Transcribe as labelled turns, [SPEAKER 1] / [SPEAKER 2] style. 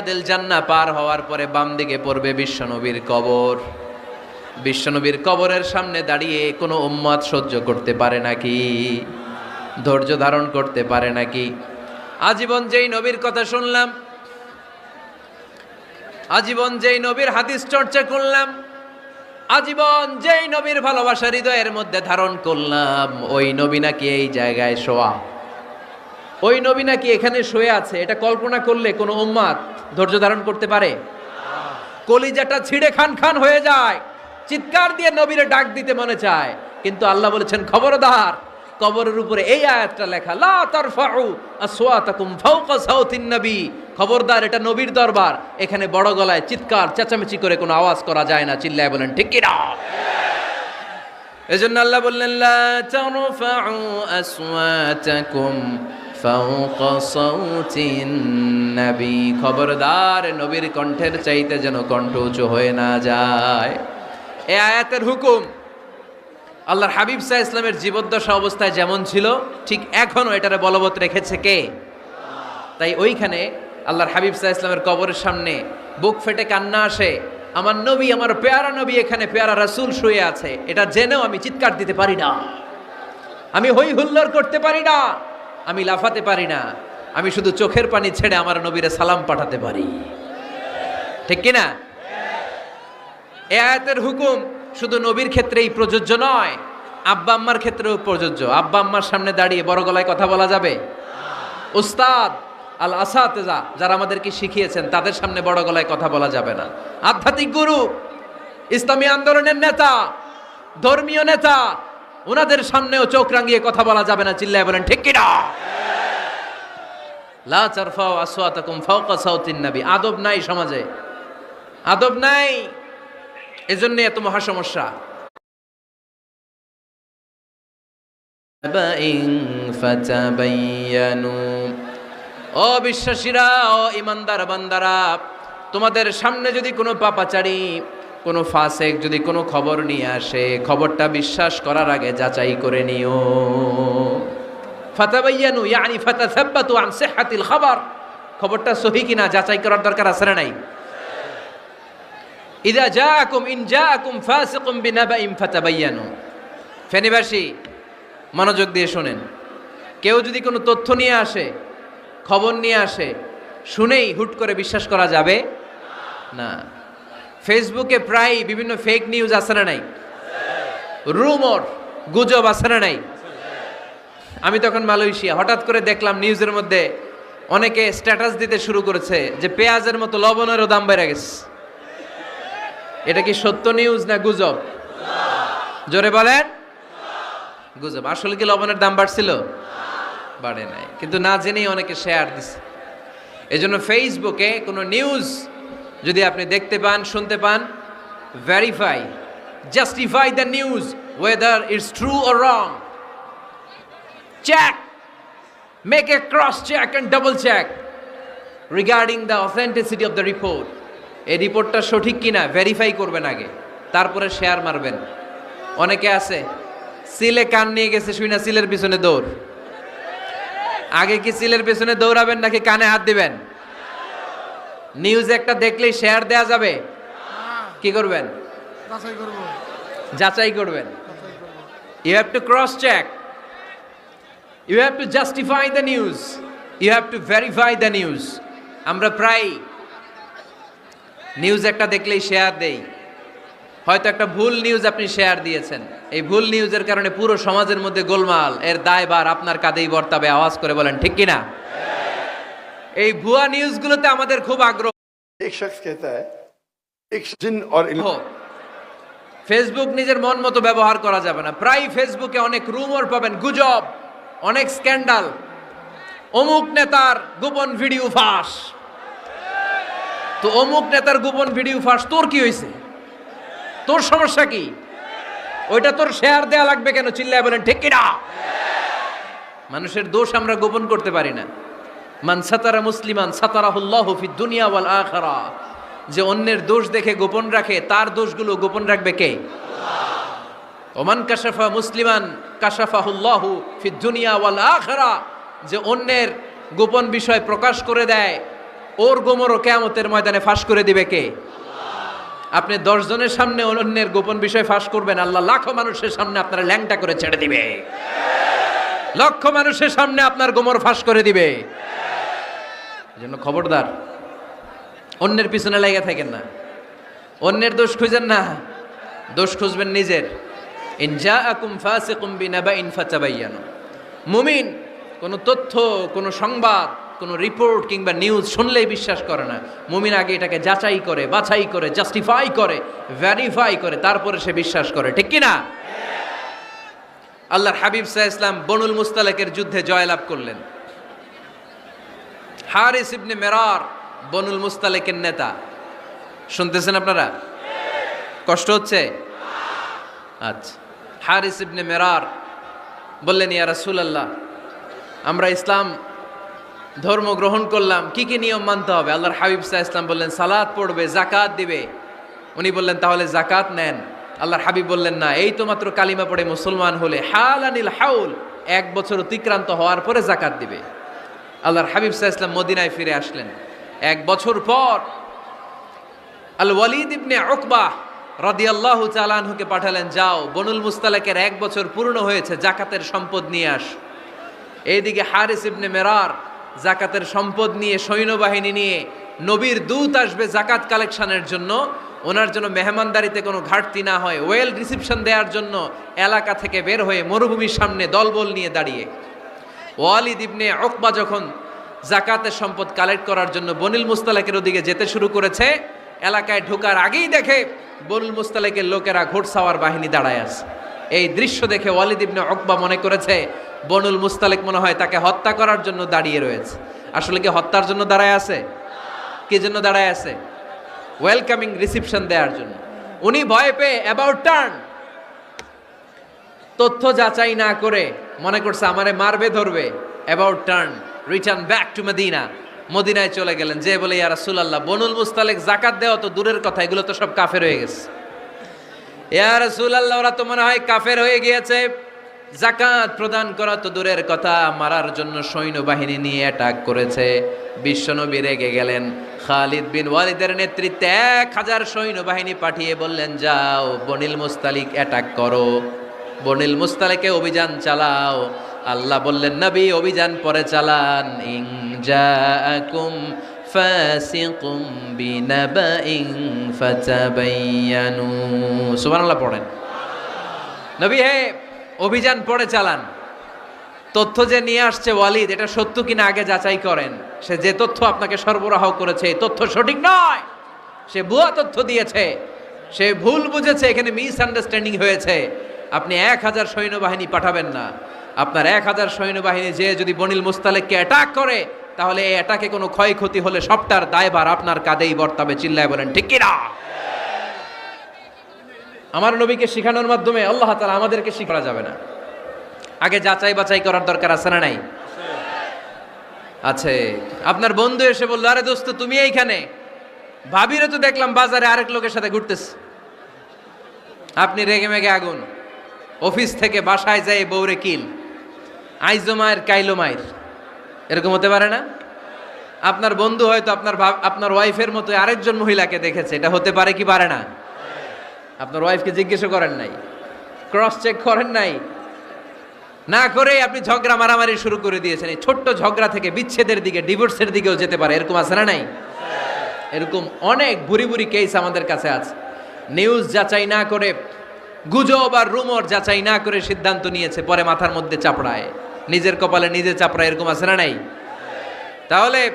[SPEAKER 1] দিল জান্না পার হওয়ার পরে বাম দিকে পড়বে বিশ্বনবীর কবর। বিশ্বনবীর কবরের সামনে দাঁড়িয়ে কোনো উম্মত সহ্য করতে পারে নাকি? ধৈর্য ধারণ করতে পারে নাকি? আজীবন যেই নবীর কথা শুনলাম, আজীবন যেই নবীর হাদিস চর্চা করলাম, আজীবন যেই নবীর ভালোবাসা হৃদয়ের মধ্যে ধারণ করলাম, ওই নবী নাকি এই জায়গায় শোয়া। ওই নবী নাকি এখানে শুয়ে আছে? এটা কল্পনা করলে কোনো উম্মাদ ধৈর্য ধারণ করতে পারে? কলিজাটা ছিঁড়ে খান খান হয়ে যায়। চিৎকার দিয়ে নবীরে ডাক দিতে মনে চায়। কিন্তু আল্লাহ বলেছেন, খবরদার, কবরের উপরে এই আয়াতটা লেখা, লা তারফাউ আসওয়াতাকুম ফাওকা সাউতিন নবী। খবরদার, এটা নবীর দরবার। এখানে বড় গলায় চিৎকার, চেঁচামেচি করে কোনো আওয়াজ করা যায় না। চিল্লায় বলেন, ঠিক কি না? এজন্য আল্লাহ বললেন, লা তারফাউ আসওয়াতাকুম। নবী খবরদার নবীর কণ্ঠের চাইতে যেন কণ্ঠ উঁচু হয়ে না যায়। এ আয়াতের হুকুম, আল্লাহর হাবিব সাহ ইসলামের জীবদ্দশা অবস্থায় যেমন ছিল, ঠিক এখনও এটারে বলবৎ রেখেছে কে? তাই ওইখানে আল্লাহর হাবিব সাহ ইসলামের কবরের সামনে বুক ফেটে কান্না আসে, আমার নবী, আমার পেয়ারা নবী এখানে, পেয়ারা রাসূল শুয়ে আছে, এটা জেনেও আমি চিৎকার দিতে পারি না। আমি হই হুল্লোড় করতে পারি না। আমি লাফাতে পারি না। আমি শুধু চোখের পানি ছেড়ে আমার নবীরে সালাম পাঠাতে পারি। ঠিক কিনা এ আয়াতের হুকুম শুধু নবীর ক্ষেত্রেই প্রযোজ্য নয়, আব্বা আম্মার ক্ষেত্রেও প্রযোজ্য। আব্বা আম্মার সামনে দাঁড়িয়ে বড় গলায় কথা বলা যাবে? উস্তাদ আল আসাতেজা যারা আমাদেরকে শিখিয়েছেন, তাদের সামনে বড় গলায় কথা বলা যাবে না। আধ্যাত্মিক গুরু, ইসলামী আন্দোলনের নেতা, ধর্মীয় নেতা ওনাদের সামনেও চোখ রাঙিয়ে কথা বলা যাবে না, চিল্লায় বলেন, ঠিক কিনা? লা চারফাও আসওয়াতাকুম ফাওকা সাউতিন নবী। আদব নাই সমাজে। আদব নাই, এজন্য এত মহা সমস্যা। ও বিশ্বাসীরা, ও ইমানদার বান্দারা, তোমাদের সামনে যদি কোনো পাপাচারী কোনো ফাসেক যদি কোনো খবর নিয়ে আসে, খবরটা বিশ্বাস করার আগে যাচাই করে নিও। ফাতাবাইয়ানু, ইয়ানি ফাতাসাব্বাতু আন সিহহাতিল খবর। খবরটা সহি কিনা, যাচাই করার দরকার আছে না নাই? ইদা জাআকুম, ইন জাআকুম ফাসিকুম বিনাবাইন ফাতাবায়ানু ফেনীবাসী, মনোযোগ দিয়ে শোনেন। কেউ যদি কোনো তথ্য নিয়ে আসে, খবর নিয়ে আসে, শুনেই হুট করে বিশ্বাস করা যাবে না। ফেসবুকে প্রায় বিভিন্ন ফেক নিউজ আছে না নাই? রুমর গুজব আছে না নাই? আমি তখন মালয়েশিয়া, হঠাৎ করে দেখলাম নিউজের মধ্যে অনেকে স্ট্যাটাস দিতে শুরু করেছে যে পেঁয়াজের মতো লবণেরও দাম বেড়ে গেছে। এটা কি সত্য নিউজ না গুজব? জোরে বলেন। গুজব, আসলে কি লবণের দাম বাড়ছিল? বাড়ে নাই। কিন্তু না জেনেই অনেকে শেয়ার দিছে। এজন্য ফেসবুকে কোনো নিউজ যদি আপনি দেখতে পান, শুনতে পান verify justify the news whether it's true or wrong check make a cross check and double check regarding the authenticity of the report এই রিপোর্টটা সঠিক কিনা ভেরিফাই করবেন আগে, তারপরে শেয়ার মারবেন। অনেকে আছে, সিলে কান নিয়ে গেছে, শুই না, সিলের পিছনে দৌড়। আগে কি সিলের পিছনে দৌড়াবেন নাকি কানে হাত দিবেন? নিউজ একটা দেখলেই শেয়ার দেয়া যাবে। কি করবেন?
[SPEAKER 2] যাচাই
[SPEAKER 1] করবেন। You have to cross check you have to justify the news you have to verify the news আমরা প্রায় নিউজ একটা দেখলেই শেয়ার দেই। হয়তো একটা ভুল নিউজ আপনি শেয়ার দিয়েছেন। এই ভুল নিউজের কারণে পুরো সমাজের মধ্যে গোলমাল। এর দায়বার আপনার কাঁধেই বর্তাবে। আওয়াজ করে বলেন ঠিক কিনা? এই ভুয়া নিউজগুলোতে আমাদের খুব আগ্রহ।
[SPEAKER 2] এক শখস কেতা এক জিন
[SPEAKER 1] ফেসবুক নিজের মন মতো ব্যবহার করা যাবে না। প্রায় ফেসবুকে অনেক রুমর পাবেন গুজব অনেক স্ক্যান্ডাল অমুক নেতার গোপন ভিডিও ফাঁস। তো অমুক নেতার গোপন ভিডিও ফাঁস তোর কি হয়েছে তোর সমস্যা কি? ওইটা তোর শেয়ার দেয়া লাগবে কেন? চিল্লায় বলেন ঠিক কিনা? মানুষের দোষ আমরা গোপন করতে পারি না। মান সাতারা মুসলিমান সাতারাহুল্লাহ ফি দুনিয়া ওয়াল আখিরা। যে অন্যের দোষ দেখে গোপন রাখে, তার দোষগুলো গোপন রাখবে কে? ওমান কাশাফা মুসলিমান কাশাফাহুল্লাহু ফি দুনিয়া ওয়াল আখিরা। যে অন্যের গোপন বিষয় প্রকাশ করে দেয়, ওর গোমরও কেয়ামতের ময়দানে ফাঁস করে দিবে কে? আপনি দশ জনের সামনে অন্যের গোপন বিষয় ফাঁস করবেন, আল্লাহ লাখো মানুষের সামনে আপনারা ল্যাংটা করে ছেড়ে দিবে। লক্ষ মানুষের সামনে আপনার গোমর ফাঁস করে দিবে। জন্য খবরদার, অন্যের পিছনে লেগে থাকেন না। অন্যের দোষ খুঁজেন না, দোষ খুঁজবেন নিজের। ইনজা আকুম ফাসিকুম বিনাবাইন ফাতাবাইয়ানু। মুমিন, কোনো তথ্য, কোনো সংবাদ, কোনো রিপোর্ট কিংবা নিউজ শুনলেই বিশ্বাস করে না। মুমিন আগে এটাকে যাচাই করে, বাছাই করে, জাস্টিফাই করে ভ্যারিফাই করে, তারপরে সে বিশ্বাস করে। ঠিক কি না আল্লাহর হাবিব সাহা ইসলাম বনুল মুস্তালেকের যুদ্ধে জয়লাভ করলেন। হারিস ইবনে মেরার বনুল মুস্তালেকের নেতা। শুনতেছেন আপনারা? কষ্ট হচ্ছে? আচ্ছা। হারিস ইবনে মেরার বললেন, ইয়া রাসূলুল্লাহ, আমরা ইসলাম ধর্ম গ্রহণ করলাম, কি কি নিয়ম মানতে হবে? আল্লাহর হাবিব সাহা ইসলাম বললেন সালাদ পড়বে জাকাত দিবে। উনি বললেন, তাহলে জাকাত নেন। আল্লাহর হাবিব বললেন, না, এই তো মাত্র কালিমা পড়ে মুসলমান হলে। হাল আনিল হাউল, এক বছর অতিক্রান্ত হওয়ার পরে জাকাত দিবে। আল্লাহর হাবিব সাহা ইসলাম মদিনায় ফিরে আসলেন। এক বছর পর আল ওয়ালিদ ইবনে উকবাহ রাদিয়াল্লাহু চালানহুকে পাঠালেন, যাও, বনুল মুস্তালাকের এক বছর পূর্ণ হয়েছে জাকাতের সম্পদ নিয়ে আস। এইদিকে হারিস ইবনে মেরার জাকাতের সম্পদ নিয়ে সৈন্যবাহিনী নিয়ে নবীর দূত আসবে জাকাত কালেকশনের জন্য। ওনার জন্য মেহমানদারিতে কোনো ঘাটতি না হয়। ওয়েল রিসিপশন দেওয়ার জন্য এলাকা থেকে বের হয়ে মরুভূমির সামনে দলবল নিয়ে দাঁড়িয়ে। ওয়ালিদ ইবনে অকবা যখন জাকাতের সম্পদ কালেক্ট করার জন্য বনিল মুস্তালেকের ওদিকে যেতে শুরু করেছে, এলাকায় ঢোকার আগেই দেখে বনিল মুস্তালেকের লোকেরা ঘোড়সাওয়ার বাহিনী দাঁড়ায় আছে। এই দৃশ্য দেখে ওয়ালিদ ইবনে অকবা মনে করেছে, বনুল মুস্তালেক মনে হয় তাকে হত্যা করার জন্য দাঁড়িয়ে রয়েছে। আসলে কি হত্যার জন্য দাঁড়ায় আছে? কি জন্য দাঁড়ায় আছে? ওয়েলকামিং রিসিপশন দেওয়ার জন্য। উনি ভয় পেয়ে অ্যাবাউট টার্ন তথ্য যাচাই না করে মনে করছে আমারে মারবে, ধরবে। About turn return back to Medina মদিনায় চলে গেলেন। যে বলে, ইয়া রাসূলুল্লাহ, বনুল মুস্তালেক জাকাত দেওয়া তো দূরের কথা, এগুলো তো সব কাফের হয়ে গেছে। ইয়া রাসূলুল্লাহ, ওরা তো মনে হয় কাফের হয়ে গিয়েছে। জাকাত প্রদান করা তো দূরের কথা, মারার জন্য সৈন্যবাহিনী নিয়ে অ্যাটাক করেছে। বিশ্বনবী রেগে গেলেন। খালিদ বিন ওয়ালিদের নেতৃত্বে এক হাজার সৈন্যবাহিনী পাঠিয়ে বললেন, যাও, বনিল মুস্তালিক অ্যাটাক করো। বনিল মুস্তালিকে অভিযান চালাও। আল্লাহ বললেন, নবী, অভিযান পরে চালান। ইং জাআকুম ফাসিকুম বিনাবাইন ফাতাবায়ানু সুবহানাল্লাহ, পড়েন। নবী, হে, অভিযান পরে চালান। তথ্য যে নিয়ে আসছে ওয়ালিদ, এটা সত্য কিনা আগে যাচাই করেন। সে যে তথ্য আপনাকে সরবরাহ করেছে তথ্য সঠিক নয়। সে ভুয়া তথ্য দিয়েছে। সে ভুল বুঝেছে, এখানে মিস আন্ডারস্ট্যান্ডিং হয়েছে। আপনি এক হাজার সৈন্যবাহিনী পাঠাবেন না। আপনার এক হাজার সৈন্যবাহিনী যে যদি বনিল মুস্তালেককে অ্যাটাক করে, তাহলে এই অ্যাটাকে কোনো ক্ষয়ক্ষতি হলে সবটার দায়ভার আপনার কাঁধেই বর্তাবে, চিল্লায় বলেন, ঠিক কিনা? আমার নবীকে শেখানোর মাধ্যমে আল্লাহ তালা আমাদেরকে শিখা যাবে না। আগে যাচাই বাছাই করার দরকার আছে না নাই? আছে। আপনার বন্ধু এসে বলল, আরে দোস্ত, তুমি এইখানে? ভাবিরে তো দেখলাম বাজারে আরেক লোকের সাথে ঘুরতেছে। আপনি রেগে মেগে আগুন। অফিস থেকে বাসায় যায় বউরে কিল। আইজো মায়ের, কাইলো মায়ের। এরকম হতে পারে না? আপনার বন্ধু হয়তো আপনার আপনার ওয়াইফের মতো আরেকজন মহিলাকে দেখেছে। এটা হতে পারে কি পারে না? আপনার ওয়াইফকে জিজ্ঞেস করেন নাই। ক্রস চেক করেন নাই। না করে আপনি ঝগড়া মারামারি শুরু করে দিয়েছেন। এই ছোট্ট ঝগড়া থেকে বিচ্ছেদের দিকে, ডিভোর্সের দিকেও যেতে পারে। এরকম আছে না নাই? এরকম অনেক বুড়ি বুড়ি কেস আমাদের কাছে আছে। নিউজ যাচাই না করে, গুজব আর রুমর যাচাই না করে সিদ্ধান্ত নিয়েছে, পরে মাথার মধ্যে চাপড়ায়। নিজের কপালে নিজে চাপড়ায়, এরকম আছে না নাই? তাহলে